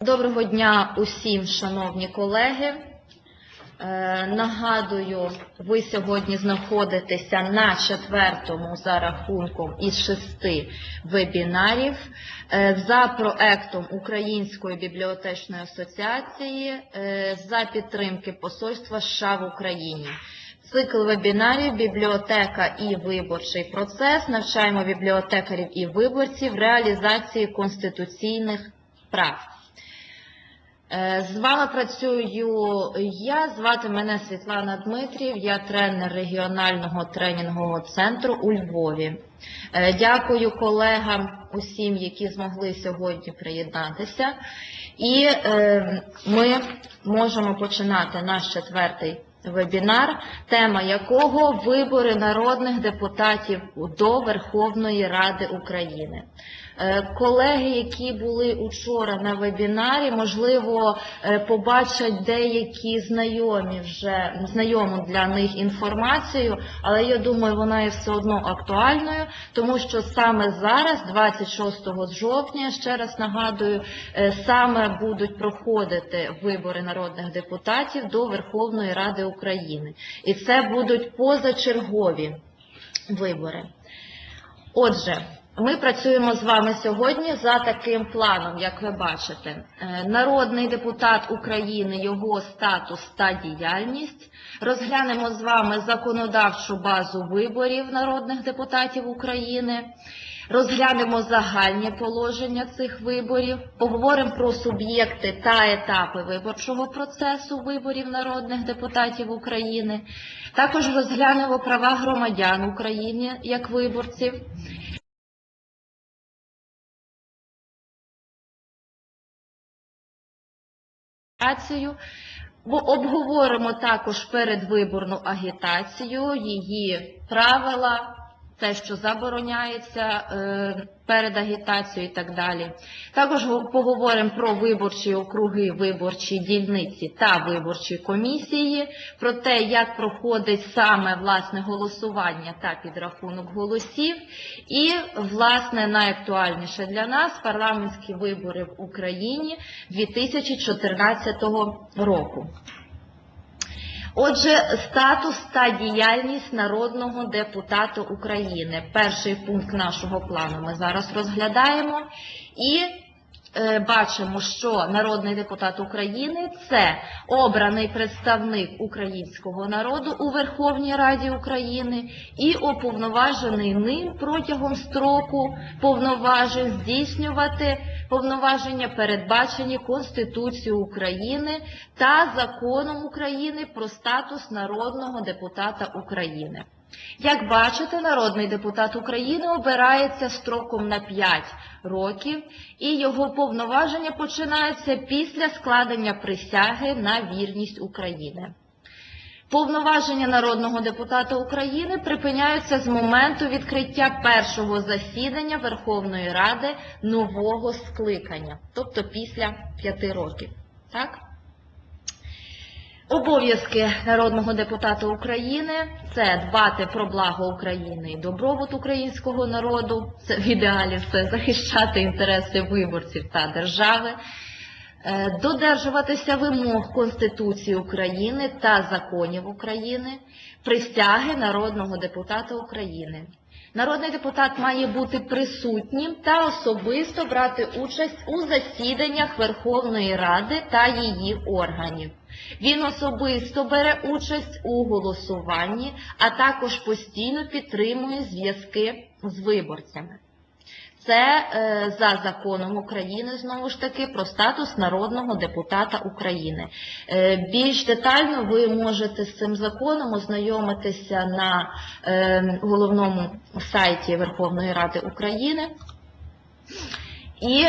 Доброго дня усім, шановні колеги. Е, Нагадую, ви сьогодні знаходитеся на четвертому за рахунком із шести вебінарів е, за проектом Української бібліотечної асоціації е, за підтримки Посольства США в Україні. Цикл вебінарів Бібліотека і виборчий процес. Навчаємо бібліотекарів і виборців реалізації конституційних прав. Е, З вами працюю я, звати мене Світлана Дмитрів, я тренер регіонального тренінгового центру у Львові. Е, Дякую колегам усім, які змогли сьогодні приєднатися. І е, ми можемо починати наш четвертий вебінар, тема якого вибори народних депутатів до Верховної Ради України. Е, Колеги, які були учора на вебінарі, можливо, е, побачать деякі знайомі вже знайому для них інформацію, але я думаю, вона є все одно актуальною, тому що саме зараз, 26 жовтня, ще раз нагадую, е, саме будуть проходити вибори народних депутатів до Верховної Ради України. І це будуть позачергові вибори. Отже, ми працюємо з вами сьогодні за таким планом, як ви бачите. Е, Народний депутат України, його статус та діяльність. Розглянемо з вами законодавчу базу виборів народних депутатів України. Розглянемо загальні положення цих виборів, поговоримо про суб'єкти та етапи виборчого процесу виборів народних депутатів України. Також розглянемо права громадян України як виборців. Бо обговоримо також передвиборну агітацію, її правила, те, що забороняється е, перед агітацією і так далі. Також поговоримо про виборчі округи, виборчі дільниці та виборчі комісії, про те, як проходить саме власне голосування та підрахунок голосів, і власне найактуальніше для нас парламентські вибори в Україні 2014 року. Отже, статус та діяльність народного депутата України. Перший пункт нашого плану ми зараз розглядаємо. І бачимо, що народний депутат України це обраний представник українського народу у Верховній Раді України і уповноважений ним протягом строку повноважень здійснювати повноваження, передбачені Конституцією України та законом України про статус народного депутата України. Як бачите, народний депутат України обирається строком на 5 років, і його повноваження починаються після складення присяги на вірність України. Повноваження народного депутата України припиняються з моменту відкриття першого засідання Верховної Ради нового скликання, тобто після 5 років. Так? Обов'язки народного депутата України це дбати про благо України і добробут українського народу. Це в ідеалі це захищати інтереси виборців та держави, е, додержуватися вимог Конституції України та законів України, присяги народного депутата України. Народний депутат має бути присутнім та особисто брати участь у засіданнях Верховної Ради та її органів. Він особисто бере участь у голосуванні, а також постійно підтримує зв'язки з виборцями. Це е, за законом України знову ж таки про статус народного депутата України. Е, більш детально ви можете з цим законом ознайомитися на е, головному сайті Верховної Ради України. І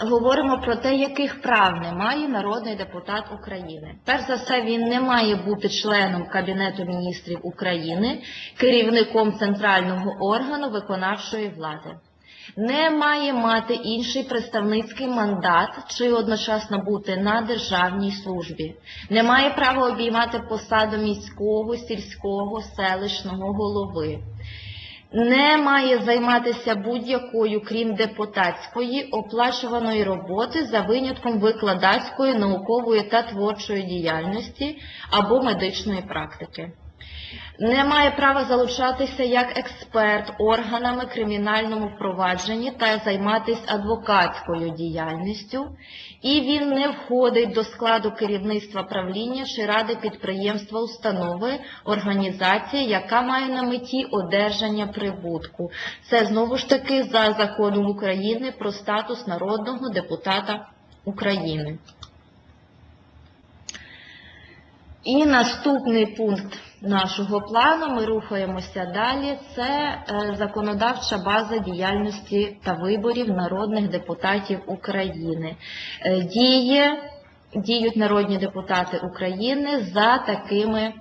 говоримо про те, яких прав не має народний депутат України. Перш за все, він не має бути членом Кабінету міністрів України, керівником центрального органу виконавчої влади. Не має мати інший представницький мандат чи одночасно бути на державній службі. Не має права обіймати посаду міського, сільського, селищного голови. Не має займатися будь-якою, крім депутатської, оплачуваної роботи за винятком викладацької, наукової та творчої діяльності або медичної практики. Не має права залучатися як експерт органами кримінальному впровадженні та займатися адвокатською діяльністю, і він не входить до складу керівництва правління чи ради підприємства установи, організації, яка має на меті одержання прибутку. Це знову ж таки за законом України про статус народного депутата України. І наступний пункт нашого плану, ми рухаємося далі, це е, законодавча база діяльності та виборів народних депутатів України. Е, Діє, діють народні депутати України за такими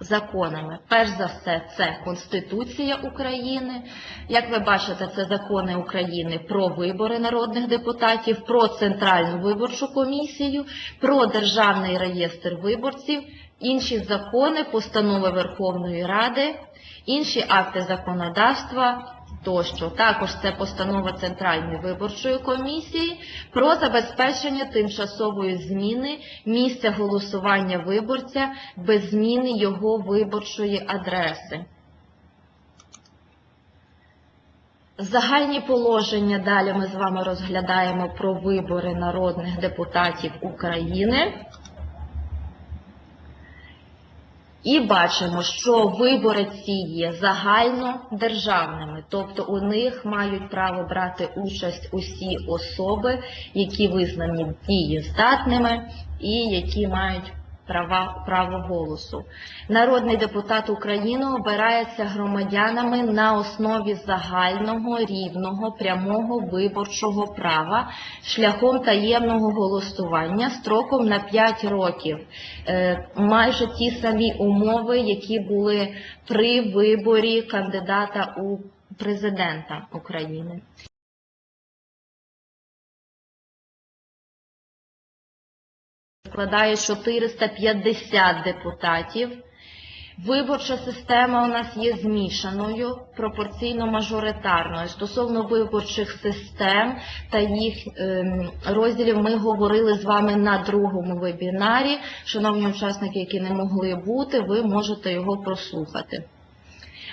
законами. Перш за все, це Конституція України. Як ви бачите, це закони України про вибори народних депутатів, про Центральну виборчу комісію, про Державний реєстр виборців, інші закони, постанови Верховної Ради, інші акти законодавства. Тощо також це постанова Центральної виборчої комісії про забезпечення тимчасової зміни місця голосування виборця без зміни його виборчої адреси. Загальні положення далі ми з вами розглядаємо про вибори народних депутатів України. І бачимо, що вибори ці є загальнодержавними, тобто у них мають право брати участь усі особи, які визнані дієздатними і які мають права, право голосу. Народний депутат України обирається громадянами на основі загального, рівного, прямого виборчого права шляхом таємного голосування строком на 5 років. Е, Майже ті самі умови, які були при виборі кандидата у президента України. Складає 450 депутатів. Виборча система у нас є змішаною, пропорційно-мажоритарною. Стосовно виборчих систем та їх ем, розділів ми говорили з вами на другому вебінарі. Шановні учасники, які не могли бути, ви можете його прослухати.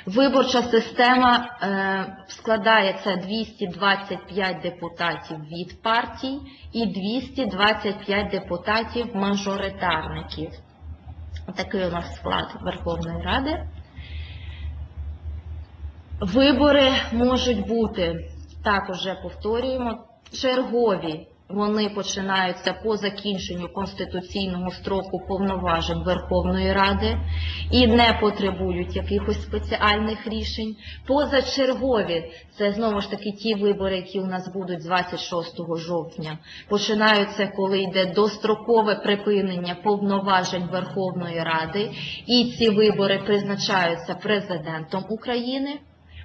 Виборча система е, складається 225 депутатів від партій і 225 депутатів мажоритарників. Такий у нас склад Верховної Ради. Вибори можуть бути, так уже повторюємо, чергові. Вони починаються по закінченню конституційного строку повноважень Верховної Ради і не потребують якихось спеціальних рішень. Позачергові це знову ж таки ті вибори, які у нас будуть 26 жовтня. Починаються, коли йде дострокове припинення повноважень Верховної Ради, і ці вибори призначаються президентом України.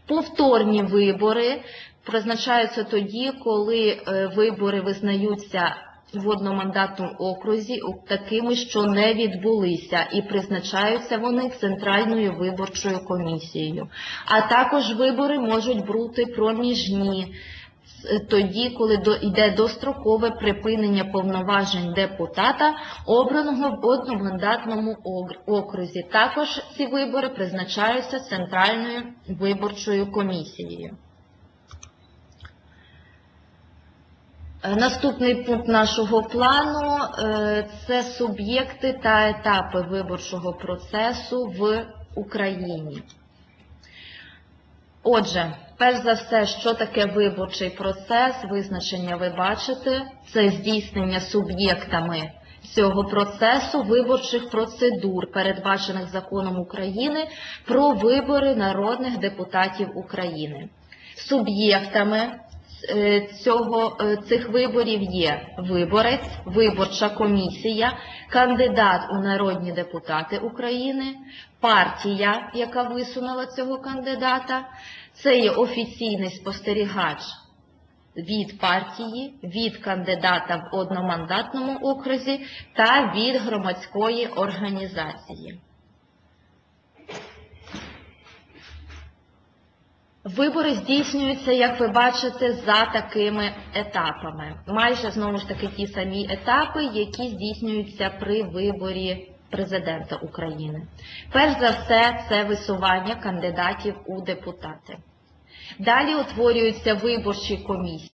Повторні вибори призначаються тоді, коли е, вибори визнаються в одномандатному окрузі такими, що не відбулися, і призначаються вони Центральною виборчою комісією. А також вибори можуть бути проміжні. Тоді, коли йде дострокове припинення повноважень депутата, обраного в одномандатному окрузі. Також ці вибори призначаються Центральною виборчою комісією. Е, Наступний пункт нашого плану е, це суб'єкти та етапи виборчого процесу в Україні. Отже, перш за все, що таке виборчий процес, визначення ви бачите, це здійснення суб'єктами цього процесу виборчих процедур, передбачених законом України про вибори народних депутатів України. Суб'єктами цього, е, цих виборів є виборець, виборча комісія, кандидат у народні депутати України, партія, яка висунула цього кандидата, це є офіційний спостерігач від партії, від кандидата в одномандатному окрузі та від громадської організації. Вибори здійснюються, як ви бачите, за такими етапами. Майже знову ж таки ті самі етапи, які здійснюються при виборі президента України. Перш за все, це висування кандидатів у депутати. Далі утворюються виборчі комісії.